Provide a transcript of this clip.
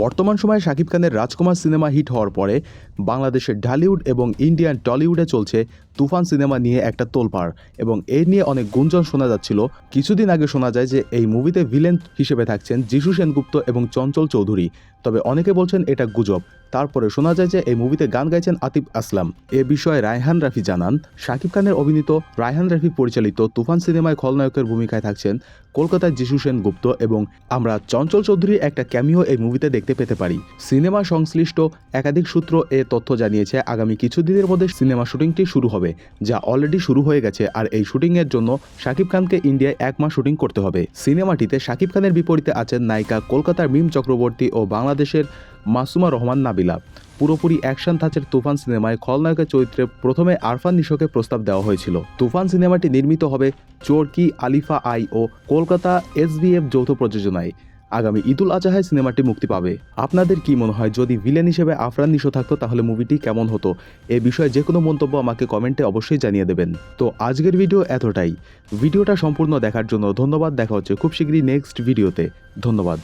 বর্তমান সময়ে শাকিব খানের রাজকুমার সিনেমা হিট হওয়ার পরে বাংলাদেশের ঢালিউড এবং ইন্ডিয়ান টলিউডে চলছে তুফান সিনেমা নিয়ে একটা তোলপাড় এবং এর নিয়ে অনেক গুঞ্জন শোনা যাচ্ছিল। কিছুদিন আগে শোনা যায় যে এই মুভিতে ভিলেন হিসেবে থাকছেন যিশু সেনগুপ্ত এবং চঞ্চল চৌধুরী। তবে অনেকে বলছেন এটা গুজব। তারপরে শোনা যায় যে এই মুভিতে গান গাইছেন আতিফ আসলাম। এ বিষয়ে রায়হান রাফি জানান, শাকিব খানের অভিনীত রায়হান রাফি পরিচালিত তুফান সিনেমায় খলনায়কের ভূমিকায় থাকছেন কলকাতার যিশু সেন গুপ্ত এবং আমরা চঞ্চল চৌধুরীর একটা ক্যামিও এই মুভিতে দেখতে পেতে পারি। সিনেমা সংশ্লিষ্ট একাধিক সূত্র এ তথ্য জানিয়েছে, আগামী কিছুদিনের মধ্যে সিনেমা শুটিংটি শুরু হবে, যা অলরেডি শুরু হয়ে গেছে আর এই শুটিংয়ের জন্য শাকিব খানকে ইন্ডিয়ায় এক মাস শুটিং করতে হবে। সিনেমাটিতে শাকিব খানের বিপরীতে আছেন নায়িকা কলকাতার মিম চক্রবর্তী ও বাংলাদেশের মাসুমা রহমান নাবিলা। পুরোপুরি অ্যাকশন ধাঁচের তুফান সিনেমায় খলনায়কের চরিত্রে প্রথমে আরফান নিশোকে প্রস্তাব দেওয়া হয়েছিল। তুফান সিনেমাটি নির্মিত হবে চোরকি, আলিফা আই ও কলকাতা এসবিএফ যৌথ প্রযোজনায়। আগামী ঈদুল আজহায় সিনেমাটি মুক্তি পাবে। আপনাদের কি মনে হয়, যদি ভিলেন হিসেবে আফরান নিশো থাকতো, তাহলে মুভিটি কেমন হতো? এ বিষয়ে যে কোনো মন্তব্য আমাকে কমেন্টে অবশ্যই জানিয়ে দেবেন। তো আজকের ভিডিও এতটাই। ভিডিওটা সম্পূর্ণ দেখার জন্য ধন্যবাদ। দেখা হচ্ছে খুব শীঘ্রই নেক্সট ভিডিওতে। ধন্যবাদ।